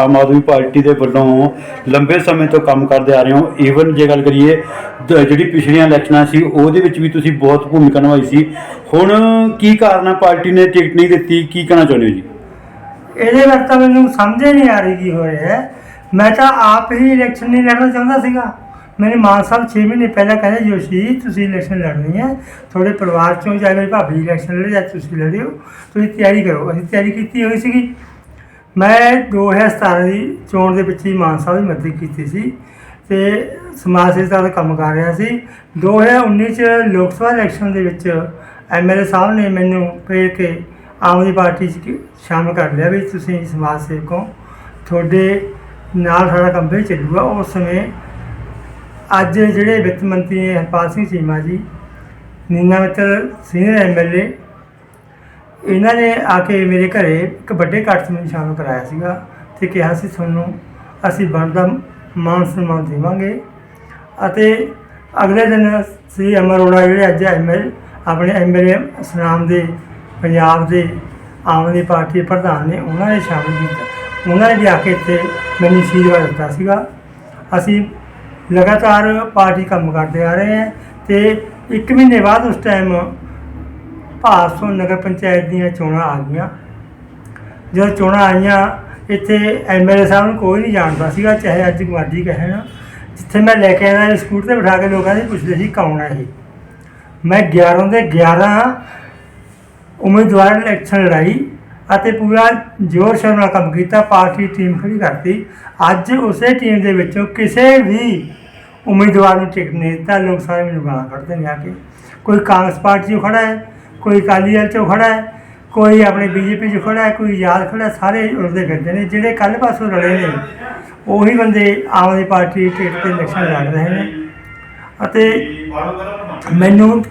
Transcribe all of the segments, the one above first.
ਆਮ Aadmi party ਦੇ ਵੱਲੋਂ ਲੰਬੇ ਸਮੇਂ ਤੋਂ ਕੰਮ ਕਰਦੇ ਆ ਰਹੇ ਹੋ। ਈਵਨ ਜੇ ਗੱਲ ਕਰੀਏ, ਦ- ਜਿਹੜੀ ਪਿਛਲੀਆਂ ਇਲੈਕਸ਼ਨਾਂ ਸੀ, ਉਹਦੇ ਵਿੱਚ ਵੀ ਤੁਸੀਂ ਬਹੁਤ ਭੂਮਿਕਾ ਨਿਭਾਈ ਸੀ। ਹੁਣ ਕੀ ਕਾਰਨ ਆ? ਪਾਰਟੀ ਨੇ ਟਿਕਟ ਨਹੀਂ ਦਿੱਤੀ, ਕੀ ਕਹਿਣਾ ਚਾਹੁੰਦੇ ਹੋ ਜੀ? ਇਹਦੇ ਬਾਰੇ ਤਾਂ ਮੈਨੂੰ ਸਮਝ ਹੀ ਨਹੀਂ ਆ ਰਹੀ ਕੀ ਹੋ ਰਿਹਾ ਹੈ। ਮੈਂ ਤਾਂ ਆਪ ਹੀ ਇਲੈਕਸ਼ਨ ਨਹੀਂ ਲੜਨਾ ਚਾਹੁੰਦਾ ਸੀਗਾ। ਮੇਰੇ ਮਾਨ ਸਾਹਿਬ 6 ਮਹੀਨੇ ਪਹਿਲਾਂ ਕਹਿੰਦੇ, ਜੋਸ਼ੀ, ਤੁਸੀਂ ਇਲੈਕਸ਼ਨ ਲੜਨੀ ਹੈ। ਤੁਹਾਡੇ ਪਰਿਵਾਰ ਚੋਂ ਜਾਂ ਮੇਰੀ ਭਾਬੀ ਇਲੈਕਸ਼ਨ ਲੜੇ ਜਾਂ ਤੁਸੀਂ ਲੜਿਓ ਤੁਸੀਂ ਤਿਆਰੀ ਕਰੋ। ਅਸੀਂ ਤਿਆਰੀ ਕੀਤੀ ਹੋਈ ਸੀਗੀ। ਮੈਂ 2017 ਦੀ ਚੋਣ ਦੇ ਵਿੱਚ ਹੀ ਮਾਨ ਸਾਹਿਬ ਦੀ ਮਦਦ ਕੀਤੀ ਸੀ ਤੇ ਸਮਾਜ ਸੇਵਾ ਦਾ ਕੰਮ ਕਰ ਰਿਹਾ ਸੀ। 2019 ਚ ਲੋਕ ਸਭਾ ਇਲੈਕਸ਼ਨ ਦੇ ਵਿੱਚ ਐਮਐਲਏ ਸਾਹਿਬ ਨੇ ਮੈਨੂੰ ਪ੍ਰੇਰ ਕੇ ਆਮ ਆਦਮੀ ਪਾਰਟੀ 'ਚ ਕਿ- ਸ਼ਾਮਲ ਕਰ ਲਿਆ ਵੀ ਤੁਸੀਂ ਸਮਾਜ ਸੇਵਕ ਹੋ। ਤੁਹਾਡੇ ਨਾਲ ਸਾਡਾ ਕੰਮ ਵੀ ਚੱਲੂਗਾ। ਉਸ ਸਮੇਂ ਅੱਜ ਜਿਹੜੇ ਵਿੱਤ ਮੰਤਰੀ ਨੇ ਹਰਪਾਲ ਸਿੰਘ ਚੀਮਾ ਜੀ, ਨੀਨਾ ਮਿੱਤਲ, ਸੀਨੀਅਰ ਐਮਐਲਏ ਇਹਨਾਂ ਨੇ ਆ ਕੇ ਮੇਰੇ ਘਰੇ ਇੱਕ ਵੱਡੇ ਇਕੱਠ 'ਚ ਮੈਨੂੰ ਸ਼ਾਮਲ ਕਰਾਇਆ ਸੀਗਾ ਤੇ ਕਿਹਾ ਸੀ ਤੁਹਾਨੂੰ ਅਸੀਂ ਬਣਦਾ ਮਾਨ ਸਨਮਾਨ ਦੇਵਾਂਗੇ ਅਤੇ ਅਗਲੇ ਦਿਨ ਸ੍ਰੀ ਅਮਰੋੜਾ ਜਿਹੜੇ ਅੱਜ ਐਮਐਲ ਆਪਣੇ ਐਮਐਲਏ ਸਨਾਮ ਦੇ ਪੰਜਾਬ ਦੇ ਆਮ ਆਦਮੀ ਪਾਰਟੀ ਪ੍ਰਧਾਨ ਨੇ, ਉਹਨਾਂ ਨੇ ਸ਼ਾਮਲ ਕੀਤਾ। ਉਹਨਾਂ ਨੇ ਵੀ ਆ ਕੇ ਇੱਥੇ ਮੈਨੂੰ ਅਸ਼ੀਰਵਾਦ ਦਿੱਤਾ ਸੀਗਾ। ਅਸੀਂ ਲਗਾਤਾਰ ਪਾਰਟੀ ਕੰਮ ਕਰਦੇ ਆ ਰਹੇ ਹਾਂ ਤੇ ਇੱਕ ਮਹੀਨੇ ਬਾਅਦ ਉਸ ਟਾਈਮ ਭਾਸੋਂ ਨਗਰ ਪੰਚਾਇਤ ਦੀਆਂ ਚੋਣਾਂ ਆ ਗਈਆਂ। ਜਦੋਂ ਚੋਣਾਂ ਆਈਆਂ, ਇੱਥੇ ਐਮਐਲਏ ਸਾਹਿਬ ਨੂੰ ਕੋਈ ਨਹੀਂ ਜਾਣਦਾ ਸੀਗਾ, ਚਾਹੇ ਅੱਜ ਗੁਆਂਢੀ ਕਹੇ ਨਾ। ਜਿੱਥੇ ਮੈਂ ਲੈ ਕੇ ਆਇਆ ਸਕੂਟਰ ਤੇ ਬਿਠਾ ਕੇ ਲੋਕਾਂ ਦੇ ਪੁੱਛਦੇ ਸੀ, ਕੌਣ ਹੈ ਇਹ? ਮੈਂ 11 ਦੇ 11 ਉਮੀਦਵਾਰ ਇਲੈਕਸ਼ਨ ਲੜਾਈ ਅਤੇ ਪੂਰਾ ਜ਼ੋਰ ਸ਼ੋਰ ਨਾਲ ਕੰਮ ਕੀਤਾ, ਪਾਰਟੀ ਟੀਮ ਖੜੀ ਕਰਤੀ। ਅੱਜ ਉਸੇ ਟੀਮ ਦੇ ਵਿੱਚੋਂ ਕਿਸੇ ਵੀ ਉਮੀਦਵਾਰ ਨੂੰ ਟਿਕਟ ਨਹੀਂ ਦਿੱਤਾ, ਲੋਕ ਸਾਰੇ ਮੈਨੂੰ ਗਾਲਾਂ ਕੱਢਦੇ ਨੇ ਆ ਕੇ। ਕੋਈ ਕਾਂਗਰਸ ਪਾਰਟੀ 'ਚੋਂ ਖੜਾ ਹੈ ਕੋਈ ਅਕਾਲੀ ਦਲ 'ਚੋਂ ਖੜਾ ਹੈ, ਕੋਈ ਆਪਣੇ ਬੀਜੇਪੀ 'ਚ ਖੜਾ ਹੈ, ਕੋਈ ਆਜ਼ਾਦ ਖੜਾ ਸਾਰੇ ਉਲਦੇ ਫਿਰਦੇ ਨੇ, ਜਿਹੜੇ ਕੱਲ ਪਾਸੋਂ ਰਲੇ ਨੇ, ਉਹੀ ਬੰਦੇ ਆਮ ਆਦਮੀ ਪਾਰਟੀ ਟਿਕਟ ਤੇ ਇਲੈਕਸ਼ਨ ਲੜ ਰਹੇ ਨੇ। ਅਤੇ ਮੈਨੂੰ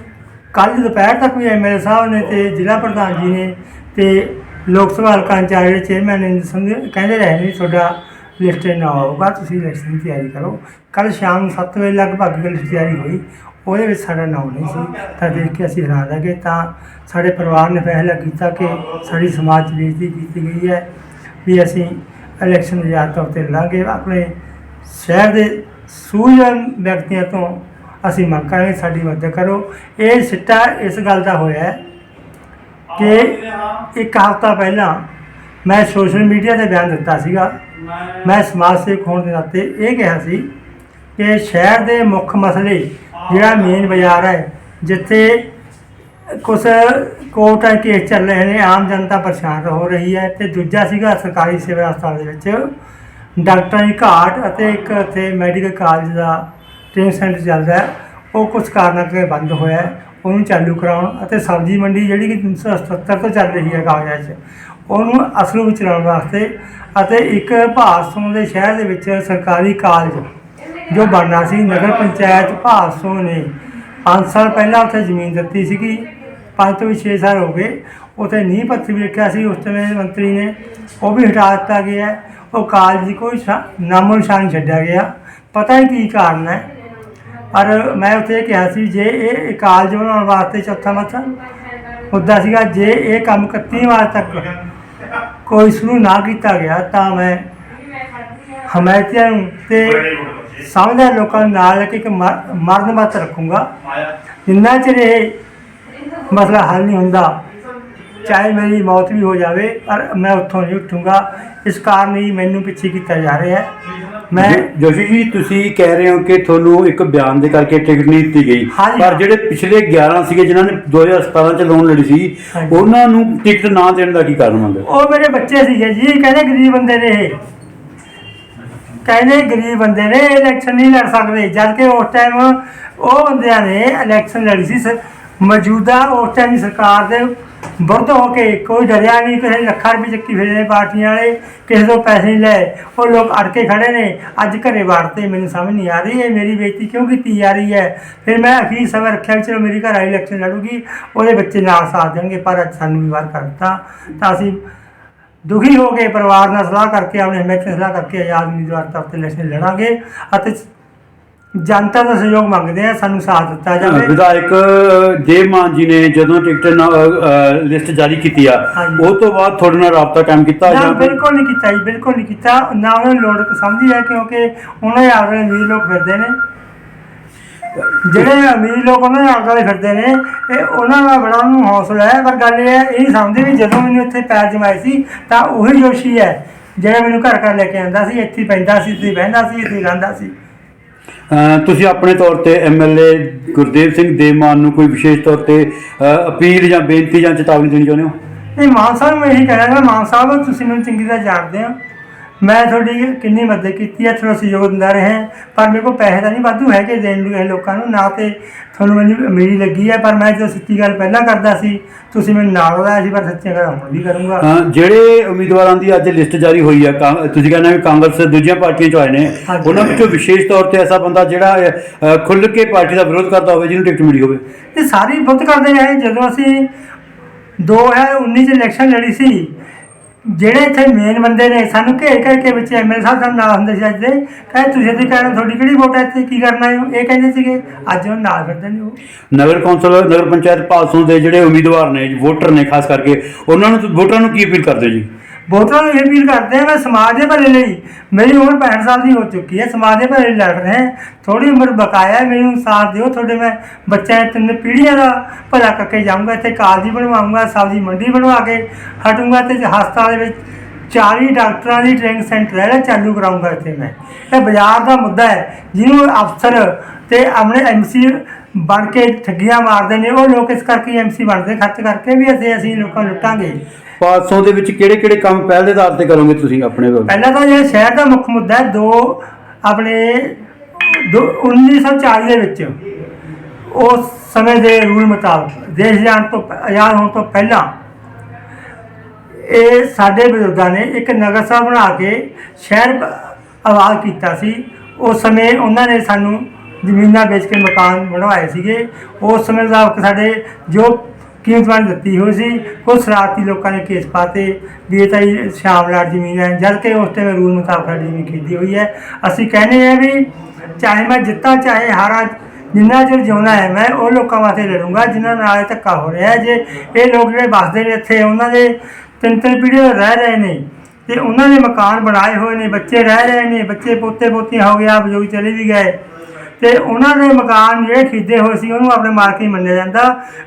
ਕੱਲ ਦੁਪਹਿਰ ਤੱਕ ਵੀ ਐਮਐਲਏ ਸਾਹਿਬ ਨੇ ਤੇ ਜ਼ਿਲ੍ਹਾ ਪ੍ਰਧਾਨ ਜੀ ਨੇ ਤੇ ਲੋਕ ਸਭਾ ਹਲਕਾ ਚਾਰ ਜਿਹੜੇ ਚੇਅਰਮੈਨ ਨੇ, ਸਮਝ- ਕਹਿੰਦੇ ਰਹੇ ਨੇ ਤੁਹਾਡਾ ਲਿਸਟ ਨਾ ਆਊਗਾ ਤੁਸੀਂ ਇਲੈਕਸ਼ਨ ਦੀ ਤਿਆਰੀ ਕਰੋ। ਕੱਲ ਸ਼ਾਮ ਨੂੰ 7 ਵਜੇ ਲਗਭਗ ਲਿਸਟ ਤਿਆਰੀ ਹੋਈ। ਉਹਦੇ ਵਿੱਚ ਸਾਡਾ ਨਾਮ ਨਹੀਂ ਸੀ। ਤਾਂ ਦੇਖ ਕੇ ਅਸੀਂ ਹੈਰਾਨ ਰਹਿ ਗਏ। ਤਾਂ ਸਾਡੇ ਪਰਿਵਾਰ ਨੇ ਫੈਸਲਾ ਕੀਤਾ ਕਿ ਸਾਡੀ ਸਮਾਜ 'ਚ ਬੇਇੱਜ਼ਤੀ ਕੀਤੀ ਗਈ ਹੈ ਵੀ ਅਸੀਂ ਇਲੈਕਸ਼ਨ ਆਜ਼ਾਦ ਤੌਰ ਤੇ ਲੜਾਂਗੇ। ਆਪਣੇ ਸ਼ਹਿਰ ਦੇ ਸੂਝਵਾਨ ਵਿਅਕਤੀਆਂ ਤੋਂ ਅਸੀਂ ਮੰਗ ਕਰਾਂਗੇ, ਸਾਡੀ ਮਦਦ ਕਰੋ। ਇਹ ਸਿੱਟਾ ਇਸ ਗੱਲ ਦਾ ਹੋਇਆ ਕਿ ਇੱਕ ਹਫ਼ਤਾ ਪਹਿਲਾਂ ਮੈਂ ਸੋਸ਼ਲ ਮੀਡੀਆ ਤੇ ਬਿਆਨ ਦਿੱਤਾ ਸੀਗਾ। ਮੈਂ ਸਮਾਜ ਸੇਵਕ ਹੋਣ ਦੇ ਨਾਤੇ ਇਹ ਕਿਹਾ ਸੀ ਕਿ ਸ਼ਹਿਰ ਦੇ ਮੁੱਖ ਮਸਲੇ ਜਿਹੜਾ ਮੇਨ ਬਾਜ਼ਾਰ ਹੈ, ਜਿੱਥੇ ਕੁਝ ਕੋਰਟਾਂ ਕੇਸ ਚੱਲ ਰਹੇ ਨੇ, ਆਮ ਜਨਤਾ ਪਰੇਸ਼ਾਨ ਹੋ ਰਹੀ ਹੈ। ਤੇ ਦੂਜਾ ਸੀਗਾ ਸਰਕਾਰੀ ਸਿਵਲ ਹਸਪਤਾਲ ਦੇ ਵਿੱਚ। ਡਾਕਟਰਾਂ ਦੀ ਘਾਟ ਅਤੇ ਇੱਕ ਇੱਥੇ ਮੈਡੀਕਲ ਕਾਲਜ ਦਾ ਟ੍ਰੇਨਿੰਗ ਸੈਂਟਰ ਚੱਲਦਾ ਉਹ ਕੁਝ ਕਾਰਨਾਂ ਕਰਕੇ ਬੰਦ ਹੋਇਆ ਉਹਨੂੰ ਚਾਲੂ ਕਰਾਉਣ ਅਤੇ ਸਬਜ਼ੀ ਮੰਡੀ ਜਿਹੜੀ ਕਿ 377 ਤੋਂ ਚੱਲ ਰਹੀ ਹੈ ਕਾਗਜ਼ਾਂ 'ਚ ਉਹਨੂੰ ਅਸਲ ਵਿੱਚ ਚਲਾਉਣ ਵਾਸਤੇ ਅਤੇ ਇੱਕ ਭਾਸੋਂ ਦੇ ਸ਼ਹਿਰ ਦੇ ਵਿੱਚ ਸਰਕਾਰੀ ਕਾਲਜ ਜੋ ਬਣਨਾ ਸੀ, ਨਗਰ ਪੰਚਾਇਤ ਭਾਸੋਂ ਨੇ 5 ਸਾਲ ਪਹਿਲਾਂ ਉੱਥੇ ਜ਼ਮੀਨ ਦਿੱਤੀ ਸੀਗੀ, ਪੰਜ ਤੋਂ ਵੀ 6 ਸਾਲ ਹੋ ਗਏ। ਉੱਥੇ ਨੀਂਹ ਪੱਥਰ ਵੀ ਰੱਖਿਆ ਸੀ, ਉਸ ਸਮੇਂ ਮੰਤਰੀ ਨੇ, ਉਹ ਵੀ ਹਟਾ ਦਿੱਤਾ ਗਿਆ। ਉਹ ਕਾਲਜ ਦੀ ਕੋਈ ਸ਼ਾ- ਨਾਮੋ ਨਿਸ਼ਾਨ ਛੱਡਿਆ ਗਿਆ। ਪਤਾ ਹੀ ਕੀ ਕਾਰਨ ਹੈ। ਪਰ ਮੈਂ ਉੱਥੇ ਇਹ ਕਿਹਾ ਸੀ, ਜੇ ਇਹ ਕਾਲਜ ਬਣਾਉਣ ਵਾਸਤੇ ਚੌਥਾ ਮੱਥਾ ਮੁੱਦਾ ਸੀਗਾ, ਜੇ ਇਹ ਕੰਮ 31 ਮਾਰਚ ਤੱਕ ਕੋਈ ਸ਼ੁਰੂ ਨਾ ਕੀਤਾ ਗਿਆ, ਤਾਂ ਮੈਂ ਹਮਾਇਤੀਆਂ ਨੂੰ ਤੇ ਸਮਝਦੇ ਲੋਕਾਂ ਨੂੰ ਨਾਲ ਲੈ ਕੇ ਇੱਕ ਮਰ- ਮਰਨ ਮਤ ਰੱਖੂੰਗਾ। ਜਿੰਨਾ ਚਿਰ ਇਹ ਮਸਲਾ ਹੱਲ ਨਹੀਂ ਹੁੰਦਾ, ਚਾਹੇ ਮੇਰੀ ਮੌਤ ਵੀ ਹੋ ਜਾਵੇ, ਪਰ ਮੈਂ ਉੱਥੋਂ ਨਹੀਂ ਉੱਠੂੰਗਾ। ਇਸ ਕਾਰਨ ਹੀ ਮੈਨੂੰ ਪਿੱਛੇ ਕੀਤਾ ਜਾ ਰਿਹਾ ਹੈ। ਮੈਂ ਜੋਸ਼ੀ ਜੀ ਤੁਸੀਂ ਕਹਿ ਰਹੇ ਹੋ ਕਿ ਤੁਹਾਨੂੰ ਇੱਕ ਬਿਆਨ ਦੇ ਕਰਕੇ ਟਿਕਟ ਨਹੀਂ ਦਿੱਤੀ ਗਈ। ਪਰ ਜਿਹੜੇ ਪਿਛਲੇ 11 ਸੀਗੇ ਜਿਨ੍ਹਾਂ ਨੇ 2017 ਚ ਲੋਨ ਲੜੀ ਸੀ। ਉਹਨਾਂ ਨੂੰ ਟਿਕਟ ਨਾ ਦੇਣ ਦਾ ਕੀ ਕਾਰਨ ਮੰਨਦੇ ਹੋ? ਉਹ ਮੇਰੇ ਬੱਚੇ ਸੀਗੇ ਜੀ ਕਹਿੰਦੇ ਗਰੀਬ ਬੰਦੇ ਨੇ ਇਹ ਕਹਿੰਦੇ ਗਰੀਬ ਬੰਦੇ ਨੇ ਇਲੈਕਸ਼ਨ ਨਹੀਂ ਲੜ ਸਕਦੇ ਜਦ ਕਿ ਉਸ ਟਾਈਮ ਉਹ ਬੰਦਿਆਂ ਨੇ ਇਲੈਕਸ਼ਨ ਲੜੀ ਸੀ ਮੌਜੂਦਾ ਉਸ ਟਾਈਮ ਸਰਕਾਰ ਦੇ ਵਿਰੁੱਧ ਹੋ ਕੇ ਕੋਈ ਡਰਿਆ ਨਹੀਂ, ਕਿਸੇ ਨੇ ਲੱਖਾਂ ਰੁਪਏ ਚੱਕੀ ਫਿਰੇ ਪਾਰਟੀਆਂ ਵਾਲੇ, ਕਿਸੇ ਤੋਂ ਪੈਸੇ ਨਹੀਂ ਲਏ। ਉਹ ਲੋਕ ਅੜ ਕੇ ਖੜੇ ਨੇ। ਅੱਜ ਘਰੇ ਵਾੜਤੇ ਮੈਨੂੰ ਸਮਝ ਨਹੀਂ ਆ ਰਹੀ ਇਹ ਮੇਰੀ ਬੇਇੱਜ਼ਤੀ ਕਿਉਂ ਕੀਤੀ ਜਾ ਰਹੀ ਹੈ? ਫਿਰ ਮੈਂ ਅਖੀਰ ਸਮਾਂ ਰੱਖਿਆ ਵੀ ਚਲੋ ਮੇਰੀ ਘਰ ਵਾਲੀ ਇਲੈਕਸ਼ਨ ਲੜੂਗੀ, ਉਹਦੇ ਬੱਚੇ ਨਾਲ ਸਾਥ ਦੇਣਗੇ, ਪਰ ਅੱਜ ਸਾਨੂੰ ਵੀ ਵਾਰ ਦਿੱਤਾ। ਤਾਂ ਅਸੀਂ ਦੁਖੀ ਹੋ ਕੇ ਪਰਿਵਾਰ ਨਾਲ ਸਲਾਹ ਕਰਕੇ, ਆਪਣੇ ਹਮੇਸ਼ਾ ਸਲਾਹ ਕਰਕੇ ਆਜ਼ਾਦ ਉਮੀਦਵਾਰ ਤੌਰ ਤੇ ਇਲੈਕਸ਼ਨ ਲੜਾਂਗੇ ਅਤੇ ਜਨਤਾ ਦਾ ਸਹਿਯੋਗ ਮੰਗਦੇ ਆ ਸਾਨੂੰ ਸਾਥ ਦਿੱਤਾ ਜਾਵੇ। ਵਿਧਾਇਕ ਦੇਵ ਮਾਨ ਜੀ ਨੇ ਜਦੋਂ ਟਿਕਟ ਲਿਸਟ ਜਾਰੀ ਕੀਤੀ ਆ ਹਾਂਜੀ। ਉਹ ਤੋਂ ਬਾਅਦ ਤੁਹਾਡੇ ਨਾਲ ਰਾਬਤਾ ਕਾਇਮ ਕੀਤਾ ਨਾ ਜਾਂ ਬਿਲਕੁਲ ਨਹੀਂ ਕੀਤਾ ਜੀ ਬਿਲਕੁਲ ਨਹੀਂ ਕੀਤਾ। ਨਾ ਉਹਨਾਂ ਨੂੰ ਲੋੜ ਸਮਝੀ ਹੈ ਕਿਉਂਕਿ ਉਹਨਾਂ ਦੇ ਆਲੇ ਅਮੀਰ ਲੋਕ ਫਿਰਦੇ ਨੇ। ਜਿਹੜੇ ਅਮੀਰ ਲੋਕ ਉਹਨਾਂ ਦੇ ਆਲੇ ਫਿਰਦੇ ਨੇ ਇਹ ਉਹਨਾਂ ਦਾ ਬੜਾ ਉਹਨੂੰ ਹੌਸਲਾ ਹੈ। ਪਰ ਗੱਲ ਇਹ ਹੈ ਇਹ ਨਹੀਂ ਸਮਝਦੇ ਵੀ ਜਦੋਂ ਮੈਨੂੰ ਇੱਥੇ ਪੈਰ ਜਮਾਏ ਸੀ ਤਾਂ ਉਹੀ ਜੋਸ਼ੀ ਹੈ। ਜਿਹੜਾ ਮੈਨੂੰ ਘਰ ਘਰ ਲੈ ਕੇ ਆਂਦਾ ਸੀ ਇੱਥੇ ਹੀ ਪੈਂਦਾ ਸੀ ਇੱਥੇ ਹੀ ਬਹਿੰਦਾ ਸੀ ਇੱਥੇ ਹੀ ਸੀ। ਤੁਸੀਂ ਆਪਣੇ ਤੌਰ ਤੇ ਐਮਐਲਏ ਗੁਰਦੇਵ ਸਿੰਘ ਦੇਵ ਮਾਨ ਨੂੰ ਕੋਈ ਵਿਸ਼ੇਸ਼ ਤੌਰ ਤੇ ਅਪੀਲ ਜਾਂ ਬੇਨਤੀ ਜਾਂ ਚੇਤਾਵਨੀ ਦੇਣੀ ਚਾਹੁੰਦੇ ਹੋ? ਨਹੀਂ, ਮਾਨ ਸਾਹਿਬ ਨੂੰ ਇਹੀ ਕਹਿਣਾ ਗਾ ਮਾਨ ਸਾਹਿਬ, ਤੁਸੀਂ ਮੈਨੂੰ ਚੰਗੀ ਤਰ੍ਹਾਂ ਜਾਣਦੇ ਹੋ। ਮੈਂ ਤੁਹਾਡੀ ਕਿੰਨੀ ਮਦਦ ਕੀਤੀ ਹੈ ਤੁਹਾਨੂੰ ਸਹਿਯੋਗ ਦਿੰਦਾ ਰਿਹਾ ਪਰ ਮੇਰੇ ਕੋਲ ਪੈਸੇ ਤਾਂ ਨਹੀਂ ਵਾਧੂ ਹੈਗੇ ਦੇਣ ਨੂੰ ਇਹ ਲੋਕਾਂ ਨੂੰ ਨਾ ਤੇ ਤੁਹਾਨੂੰ ਮੈਨੂੰ ਅਮੀਰੀ ਲੱਗੀ ਹੈ। ਪਰ ਮੈਂ ਜਦੋਂ ਸੱਚੀ ਗੱਲ ਪਹਿਲਾਂ ਕਰਦਾ ਸੀ ਤੁਸੀਂ ਮੈਨੂੰ ਨਾਲ ਲਾਇਆ ਸੀ ਪਰ ਸੱਚੀ ਗੱਲ ਹੁਣ ਵੀ ਕਰੂੰਗਾ। ਜਿਹੜੇ ਉਮੀਦਵਾਰਾਂ ਦੀ ਅੱਜ ਲਿਸਟ ਜਾਰੀ ਹੋਈ ਕਾਂ- ਤੁਸੀਂ ਕਹਿੰਦੇ ਵੀ ਕਾਂਗਰਸ ਦੂਜੀਆਂ ਪਾਰਟੀਆਂ ਚ ਆਏ ਨੇ। ਉਹਨਾਂ ਵਿੱਚੋਂ ਵਿਸ਼ੇਸ਼ ਤੌਰ ਤੇ ਐਸਾ ਬੰਦਾ ਜਿਹੜਾ ਖੁੱਲ੍ਹ ਕੇ ਪਾਰਟੀ ਦਾ ਵਿਰੋਧ ਕਰਦਾ ਹੋਵੇ ਜਿਹਨੂੰ ਟਿਕਟ ਮਿਲੀ ਹੋਵੇ। ਇਹ ਸਾਰੇ ਬੁੱਧ ਕਰਦੇ ਰਹੇ। ਜਦੋਂ ਅਸੀਂ 2019 ਚ ਇਲੈਕਸ਼ਨ ਲੜੀ ਸੀ ਜਿਹੜੇ ਇੱਥੇ ਮੇਨ ਬੰਦੇ ਨੇ, ਸਾਨੂੰ ਘੇਰ ਘੇਰ ਕੇ ਵਿੱਚ ਐਮਐਲ ਸਾਹਿਬ ਸਾਨੂੰ ਨਾਲ ਹੁੰਦੇ ਸੀ ਅੱਜ ਦੇ, ਕਹਿੰਦੇ ਤੁਸੀਂ ਇੱਥੇ ਕਹਿਣਾ ਤੁਹਾਡੀ ਕਿਹੜੀ ਵੋਟ ਹੈ ਇੱਥੇ, ਕੀ ਕਰਨਾ ਹੈ? ਇਹ ਕਹਿੰਦੇ ਸੀਗੇ, ਅੱਜ ਉਹ ਨਾਲ ਫਿਰਦੇ ਨੇ ਉਹ। ਨਗਰ ਕੌਂਸਲ, ਨਗਰ ਪੰਚਾਇਤ ਭਾਲਸੋਂ ਦੇ ਜਿਹੜੇ ਉਮੀਦਵਾਰ ਨੇ, ਵੋਟਰ ਨੇ, ਖਾਸ ਕਰਕੇ, ਉਹਨਾਂ ਨੂੰ, ਵੋਟਰਾਂ ਨੂੰ ਕੀ ਅਪੀਲ ਕਰਦੇ ਜੀ? ਵੋਟਰਾਂ ਨੂੰ ਇਹ ਅਪੀਲ ਕਰਦੇ ਹਾਂ ਮੈਂ ਸਮਾਜ ਦੇ ਭਲੇ ਲਈ, ਮੇਰੀ ਉਮਰ 65 ਸਾਲ ਦੀ ਹੋ ਚੁੱਕੀ ਹੈ, ਸਮਾਜ ਦੇ ਭਲੇ ਲਈ ਲੜ ਰਹੇ ਹਾਂ। ਥੋੜੀ ਉਮਰ ਬਕਾਇਆ ਹੈ ਮੈਨੂੰ ਸਾਥ ਦਿਓ, ਤੁਹਾਡੇ ਮੈਂ ਬੱਚਿਆਂ ਤਿੰਨ ਪੀੜ੍ਹੀਆਂ ਦਾ ਭਲਾ ਕਰਕੇ ਜਾਊਂਗਾ, ਇੱਥੇ ਕਾਲਜੀ ਬਣਵਾਉਂਗਾ ਸਬਜ਼ੀ ਮੰਡੀ ਬਣਵਾ ਕੇ ਹਟੂੰਗਾ ਤੇ ਹਸਪਤਾਲ ਦੇ ਵਿੱਚ 40 ਡਾਕਟਰਾਂ ਦੀ ਟ੍ਰੇਨਿੰਗ ਸੈਂਟਰ ਹੈ ਚਾਲੂ ਕਰਾਉਂਗਾ ਇੱਥੇ ਮੈਂ। ਇਹ ਬਾਜ਼ਾਰ ਦਾ ਮੁੱਦਾ ਹੈ, ਜਿਹਨੂੰ ਅਫਸਰ ਤੇ ਆਪਣੇ ਐਮਸੀ ਬਣ ਕੇ ਠੱਗੀਆਂ ਮਾਰਦੇ ਨੇ ਉਹ ਲੋਕ ਇਸ ਕਰਕੇ ਐਮਸੀ ਬਣਦੇ ਖਰਚ ਕਰਕੇ ਵੀ ਅਸੀਂ ਅਸੀਂ ਲੋਕਾਂ ਨੂੰ ਲੁੱਟਾਂਗੇ ਭਾਲਸੋਂ ਦੇ ਵਿੱਚ ਕਿਹੜੇ ਕਿਹੜੇ ਕੰਮ ਪਹਿਲ ਦੇ ਆਧਾਰ ਤੇ ਕਰੋਗੇ ਤੁਸੀਂ ਆਪਣੇ ਵੱਲੋਂ? ਪਹਿਲਾਂ ਤਾਂ ਇਹ ਸ਼ਹਿਰ ਦਾ ਮੁੱਖ ਮੁੱਦਾ ਹੈ ਦੋ ਆਪਣੇ ਦੋ 1940 ਦੇ ਵਿੱਚ ਉਸ ਸਮੇਂ ਦੇ ਰੂਲ ਮੁਤਾਬਕ ਦੇਸ਼ ਜਾਣ ਤੋਂ ਪ- ਆਜ਼ਾਦ ਹੋਣ ਤੋਂ ਪਹਿਲਾਂ ਇਹ ਸਾਡੇ ਬਜ਼ੁਰਗਾਂ ਨੇ ਇੱਕ ਨਗਰ ਸਭਾ ਬਣਾ ਕੇ ਸ਼ਹਿਰ ਬ- ਆਬਾਦ ਕੀਤਾ ਸੀ ਉਸ ਸਮੇਂ ਉਹਨਾਂ ਨੇ ਸਾਨੂੰ ਜ਼ਮੀਨਾਂ ਵੇਚ ਕੇ ਮਕਾਨ ਬਣਵਾਏ ਸੀਗੇ। ਉਸ ਸਮੇਂ ਮੁਤਾਬਕ ਸਾਡੇ ਜੋ ਕੀਮਤ ਬਣ ਦਿੱਤੀ ਹੋਈ ਸੀ ਕੁਝ ਸ਼ਰਾਰਤੀ ਲੋਕਾਂ ਨੇ ਕੇਸ ਪਾਤੇ ਵੀ ਇਹ ਤਾਂ ਸ਼ਾਮ ਸ਼ਾਮਲਾਟ ਜ਼ਮੀਨ ਹੈ ਜਦ ਕਿ ਉਸ ਟਾਈਮ ਰੂਲ ਮੁਤਾਬਕ ਸਾਡੀ ਜ਼ਮੀਨ ਖਰੀਦੀ ਹੋਈ ਹੈ। ਅਸੀਂ ਕਹਿੰਦੇ ਆ ਵੀ ਚਾਹੇ ਮੈਂ ਜਿੱਤਾਂ, ਚਾਹੇ ਹਾਰਾਂ, ਜਿੰਨਾ ਚਿਰ ਜਿਉਣਾ ਹੈ ਮੈਂ, ਉਹ ਲੋਕਾਂ ਵਾਸਤੇ ਲੜੂੰਗਾ, ਜਿਨ੍ਹਾਂ ਨਾਲ ਇਹ ਧੱਕਾ ਹੋ ਰਿਹਾ ਹੈ। ਜੇ ਇਹ ਲੋਕ ਜਿਹੜੇ ਵੱਸਦੇ ਨੇ ਇੱਥੇ, ਉਹਨਾਂ ਦੇ ਤਿੰਨ ਤਿੰਨ ਪੀੜ੍ਹੀਆਂ ਰਹਿ ਰਹੇ ਨੇ। ਤੇ ਉਹਨਾਂ ਦੇ ਮਕਾਨ ਬਣਾਏ ਹੋਏ ਨੇ, ਬੱਚੇ ਰਹਿ ਰਹੇ ਨੇ, ਬੱਚੇ ਪੋਤੇ ਪੋਤੀਆਂ ਹੋ ਗਿਆ ਬਜ਼ੁਰਗ ਚਲੇ ਵੀ ਗਏ। ਤੇ ਉਹਨਾਂ ਦੇ ਮਕਾਨ ਜਿਹੜੇ ਖਰੀਦੇ ਹੋਏ ਸੀ, ਉਹਨੂੰ ਆਪਣੇ ਮਾਲਕ ਹੀ ਮੰਨਿਆ ਜਾਂਦਾ।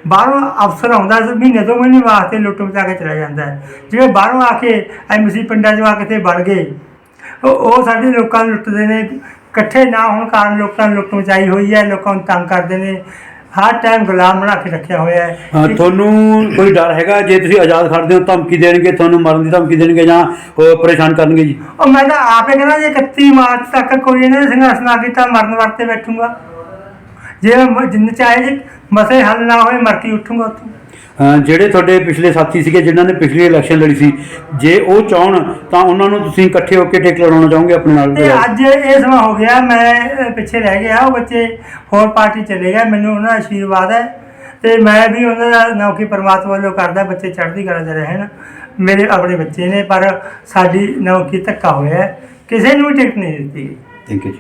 ਬਾਹਰੋਂ ਅਫਸਰ ਆਉਂਦਾ ਸੀ ਮਹੀਨੇ ਤੋਂ ਮਹੀਨੇ ਵਾਸਤੇ ਲੁੱਟ ਮਚਾ ਕੇ ਚਲਾ ਜਾਂਦਾ ਜਿਹੜੇ ਬਾਹਰੋਂ ਆ ਕੇ ਐਮਸੀ ਪਿੰਡਾਂ 'ਚ ਆ ਕੇ ਤੇ ਵੜ ਗਏ। ਉਹ ਸਾਡੇ ਲੋਕਾਂ ਨੂੰ ਲੁੱਟਦੇ ਨੇ। ਇਕੱਠੇ ਨਾ ਹੋਣ ਕਾਰਨ ਲੋਕਾਂ ਨੂੰ ਲੁੱਟ ਮਚਾਈ ਹੋਈ ਹੈ, ਲੋਕਾਂ ਨੂੰ ਤੰਗ ਕਰਦੇ ਨੇ। ਹਰ ਟਾਈਮ ਗੁਲਾਮ ਬਣਾ ਕੇ ਰੱਖਿਆ ਹੋਇਆ ਹੈ। ਹਾਂ, ਤੁਹਾਨੂੰ ਕੋਈ ਡਰ ਹੈਗਾ? ਜੇ ਤੁਸੀਂ ਆਜ਼ਾਦ ਖੜਦੇ ਹੋ ਧਮਕੀ ਦੇਣਗੇ ਤੁਹਾਨੂੰ ਮਰਨ ਦੀ ਧਮਕੀ ਦੇਣਗੇ ਜਾਂ ਉਹ ਪਰੇਸ਼ਾਨ ਕਰਨਗੇ ਜੀ? ਉਹ ਮੈਂ ਤਾਂ ਆਪੇ ਕਹਿੰਦਾ ਜੇ 31 ਮਾਰਚ ਤੱਕ ਕੋਈ ਇਹਨਾਂ ਨੇ ਸੰਘਰਸ਼ ਨਾ ਕੀਤਾ ਮਰਨ ਵਰਤੇ ਬੈਠੂੰਗਾ। ਜੇ ਮੈਂ ਜਿੰਨ ਚਾਹੇ ਜੇ ਮਸੇ ਹੱਲ ਨਾ ਹੋਏ ਮਰ ਕੇ ਉੱਠੂੰਗਾ ਉੱਥੋਂ। ਜਿਹੜੇ ਤੁਹਾਡੇ ਪਿਛਲੇ ਸਾਥੀ ਸੀਗੇ ਜਿਨ੍ਹਾਂ ਨੇ ਪਿਛਲੀ ਇਲੈਕਸ਼ਨ ਲੜੀ ਸੀ ਜੇ ਉਹ ਚਾਹਣ ਤਾਂ ਉਹਨਾਂ ਨੂੰ ਤੁਸੀਂ ਇਕੱਠੇ ਹੋ ਕੇ ਟਿਕਟ ਲੜਾਉਣਾ ਚਾਹੋਗੇ ਆਪਣੇ ਨਾਲ ਤੇ ਅੱਜ ਇਹ ਸਮਾਂ ਹੋ ਗਿਆ ਮੈਂ ਪਿੱਛੇ ਰਹਿ ਗਿਆ ਉਹ ਬੱਚੇ ਹੋਰ ਪਾਰਟੀ ਚਲੇ ਗਏ ਮੈਨੂੰ ਉਹਨਾਂ ਦਾ ਆਸ਼ੀਰਵਾਦ ਹੈ। ਤੇ ਮੈਂ ਵੀ ਉਹਨਾਂ ਦਾ ਨੌਕਰੀ ਪਰਮਾਤਮਾ ਵੱਲੋਂ ਕਰਦਾ ਬੱਚੇ ਚੜ੍ਹਦੀ ਕਲਾ 'ਚ ਰਹਿਣ। ਮੇਰੇ ਆਪਣੇ ਬੱਚੇ ਨੇ ਪਰ ਸਾਡੀ ਨੌਕਰੀ ਧੱਕਾ ਹੋਇਆ। ਕਿਸੇ ਨੂੰ ਟਿਕਟ ਨਹੀਂ ਦਿੱਤੀ ਥੈਂਕ ਯੂ ਜੀ।